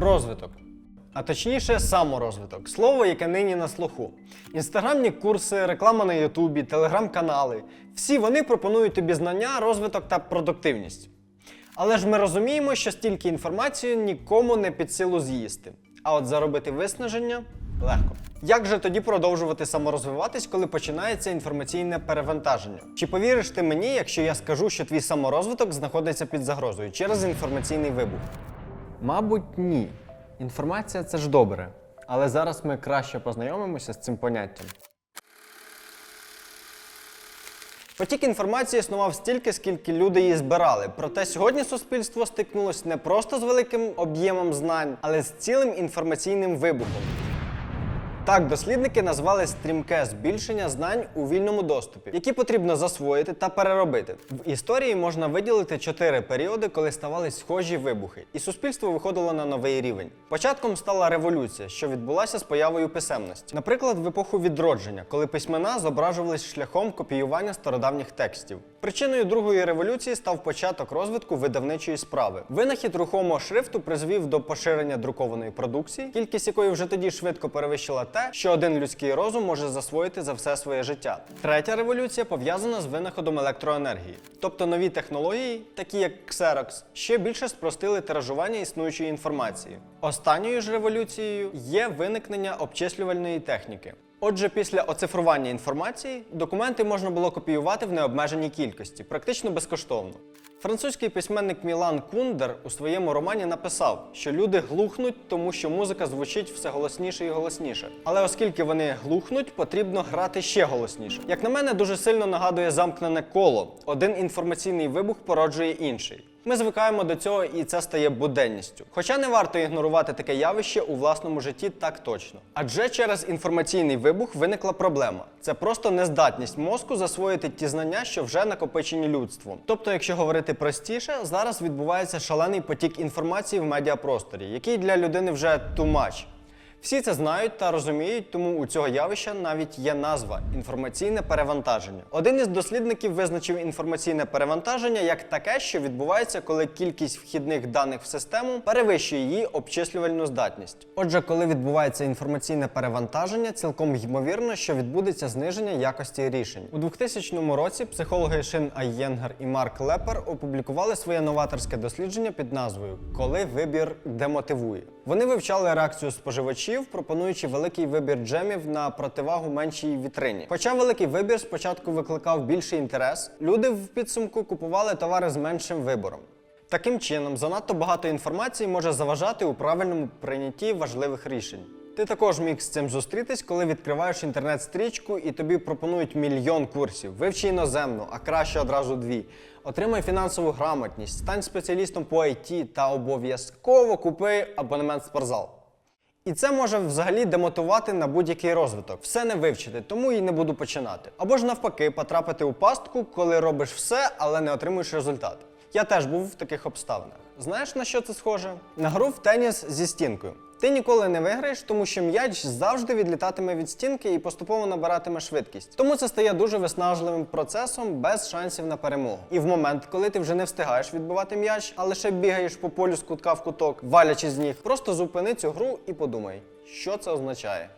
Розвиток. А точніше, саморозвиток. Слово, яке нині на слуху. Інстаграмні курси, реклама на Ютубі, телеграм-канали. Всі вони пропонують тобі знання, розвиток та продуктивність. Але ж ми розуміємо, що стільки інформації нікому не під силу з'їсти. А от заробити виснаження легко. Як же тоді продовжувати саморозвиватись, коли починається інформаційне перевантаження? Чи повіриш ти мені, якщо я скажу, що твій саморозвиток знаходиться під загрозою через інформаційний вибух? Мабуть, ні. Інформація це ж добре. Але зараз ми краще познайомимося з цим поняттям. Потік інформації існував стільки, скільки люди її збирали. Проте сьогодні суспільство стикнулося не просто з великим об'ємом знань, але з цілим інформаційним вибухом. Так, дослідники назвали стрімке збільшення знань у вільному доступі, які потрібно засвоїти та переробити. В історії можна виділити чотири періоди, коли ставались схожі вибухи, і суспільство виходило на новий рівень. Початком стала революція, що відбулася з появою писемності. Наприклад, в епоху відродження, коли письмена зображувались шляхом копіювання стародавніх текстів. Причиною другої революції став початок розвитку видавничої справи. Винахід рухомого шрифту призвів до поширення друкованої продукції, кількість якої вже тоді швидко перевищила те, що один людський розум може засвоїти за все своє життя. Третя революція пов'язана з винаходом електроенергії, тобто нові технології, такі як Xerox, ще більше спростили тиражування існуючої інформації. Останньою ж революцією є виникнення обчислювальної техніки. Отже, після оцифрування інформації документи можна було копіювати в необмеженій кількості, практично безкоштовно. Французький письменник Мілан Кундер у своєму романі написав, що люди глухнуть, тому що музика звучить все голосніше і голосніше. Але оскільки вони глухнуть, потрібно грати ще голосніше. Як на мене, дуже сильно нагадує замкнене коло. Один інформаційний вибух породжує інший. Ми звикаємо до цього, і це стає буденністю. Хоча не варто ігнорувати таке явище у власному житті так точно. Адже через інформаційний вибух виникла проблема. Це просто нездатність мозку засвоїти ті знання, що вже накопичені людством. Тобто, якщо говорити простіше, зараз відбувається шалений потік інформації в медіапросторі, який для людини вже much. Всі це знають та розуміють, тому у цього явища навіть є назва інформаційне перевантаження. Один із дослідників визначив інформаційне перевантаження як таке, що відбувається, коли кількість вхідних даних в систему перевищує її обчислювальну здатність. Отже, коли відбувається інформаційне перевантаження, цілком ймовірно, що відбудеться зниження якості рішень. У 2000 році психологи Шин Айєнгер і Марк Лепер опублікували своє новаторське дослідження під назвою Коли вибір демотивує. Вони вивчали реакцію споживачів, пропонуючи великий вибір джемів на противагу меншій вітрині. Хоча великий вибір спочатку викликав більший інтерес, люди в підсумку купували товари з меншим вибором. Таким чином, занадто багато інформації може заважати у правильному прийнятті важливих рішень. Ти також міг з цим зустрітись, коли відкриваєш інтернет-стрічку і тобі пропонують мільйон курсів. Вивчи іноземну, а краще одразу дві. Отримай фінансову грамотність, стань спеціалістом по IT та обов'язково купи абонемент в спортзал. І це може взагалі демотивувати на будь-який розвиток. Все не вивчити, тому і не буду починати. Або ж навпаки, потрапити у пастку, коли робиш все, але не отримуєш результат. Я теж був в таких обставинах. Знаєш на що це схоже? На гру в теніс зі стінкою. Ти ніколи не виграєш, тому що м'яч завжди відлітатиме від стінки і поступово набиратиме швидкість. Тому це стає дуже виснажливим процесом без шансів на перемогу. І в момент, коли ти вже не встигаєш відбивати м'яч, а лише бігаєш по полю з кутка в куток, валячи з ніг, просто зупини цю гру і подумай, що це означає.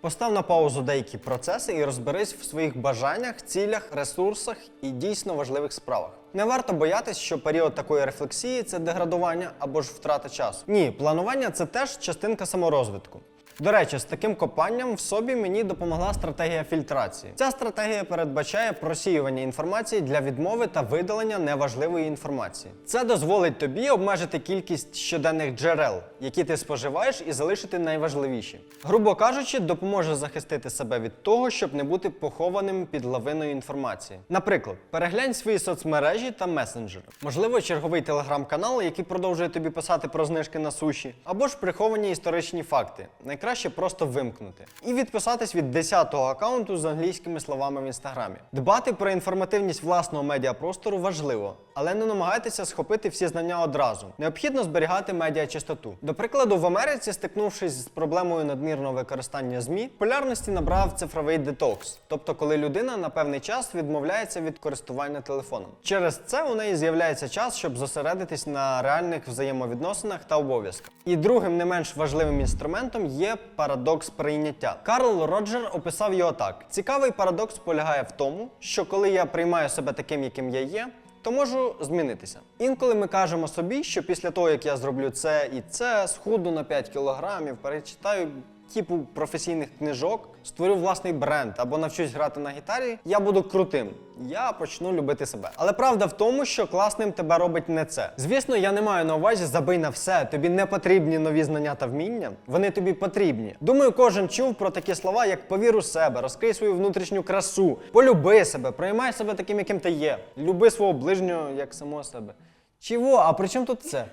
Постав на паузу деякі процеси і розберись в своїх бажаннях, цілях, ресурсах і дійсно важливих справах. Не варто боятись, що період такої рефлексії це деградування або ж втрата часу. Ні, планування це теж частинка саморозвитку. До речі, з таким копанням в собі мені допомогла стратегія фільтрації. Ця стратегія передбачає просіювання інформації для відмови та видалення неважливої інформації. Це дозволить тобі обмежити кількість щоденних джерел, які ти споживаєш, і залишити найважливіші. Грубо кажучи, допоможе захистити себе від того, щоб не бути похованим під лавиною інформації. Наприклад, переглянь свої соцмережі та месенджери. Можливо, черговий телеграм-канал, який продовжує тобі писати про знижки на суші, або ж приховані історичні факти. Краще просто вимкнути. І відписатись від 10-го аккаунту з англійськими словами в інстаграмі. Дбати про інформативність власного медіапростору важливо, але не намагайтеся схопити всі знання одразу. Необхідно зберігати медіачистоту. До прикладу, в Америці, стикнувшись з проблемою надмірного використання ЗМІ, популярності набрав цифровий детокс, тобто коли людина на певний час відмовляється від користування телефоном. Через це у неї з'являється час, щоб зосередитись на реальних взаємовідносинах та обов'язках. І другим не менш важливим інструментом є парадокс прийняття. Карл Роджер описав його так: цікавий парадокс полягає в тому, що коли я приймаю себе таким, яким я є. То можу змінитися. Інколи ми кажемо собі, що після того, як я зроблю це і це, схуду на 5 кілограмів, перечитаю кіпу професійних книжок, створю власний бренд або навчусь грати на гітарі, я буду крутим. Я почну любити себе. Але правда в тому, що класним тебе робить не це. Звісно, я не маю на увазі забий на все. Тобі не потрібні нові знання та вміння. Вони тобі потрібні. Думаю, кожен чув про такі слова, як повір у себе, розкрий свою внутрішню красу, полюби себе, приймай себе таким, яким ти є. Люби свого ближнього як самого себе. Чого? А при чому тут це?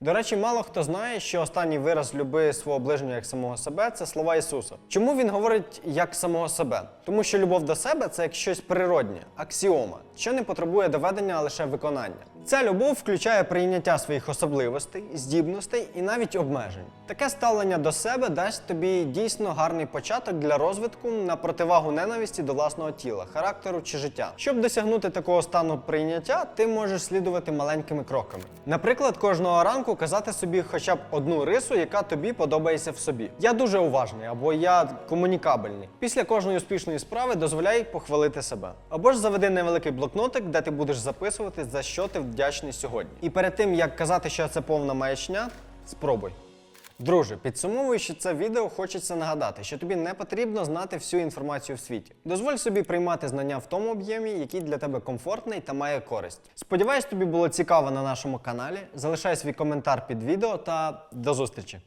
До речі, мало хто знає, що останній вираз люби свого ближнього як самого себе це слова Ісуса. Чому він говорить як самого себе? Тому що любов до себе це як щось природнє, аксіома, що не потребує доведення, а лише виконання. Ця любов включає прийняття своїх особливостей, здібностей і навіть обмежень. Таке ставлення до себе дасть тобі дійсно гарний початок для розвитку на противагу ненависті до власного тіла, характеру чи життя. Щоб досягнути такого стану прийняття, ти можеш слідувати маленькими кроками. Наприклад, кожного ранку казати собі хоча б одну рису, яка тобі подобається в собі. Я дуже уважний або я комунікабельний. Після кожної успішної справи дозволяй похвалити себе. Або ж заведи невеликий блокнотик, де ти будеш записувати, за що ти вдячний сьогодні. І перед тим як казати, що це повна маячня, спробуй. Друже, підсумовуючи це відео, хочеться нагадати, що тобі не потрібно знати всю інформацію в світі. Дозволь собі приймати знання в тому об'ємі, який для тебе комфортний та має користь. Сподіваюсь, тобі було цікаво на нашому каналі. Залишай свій коментар під відео та до зустрічі!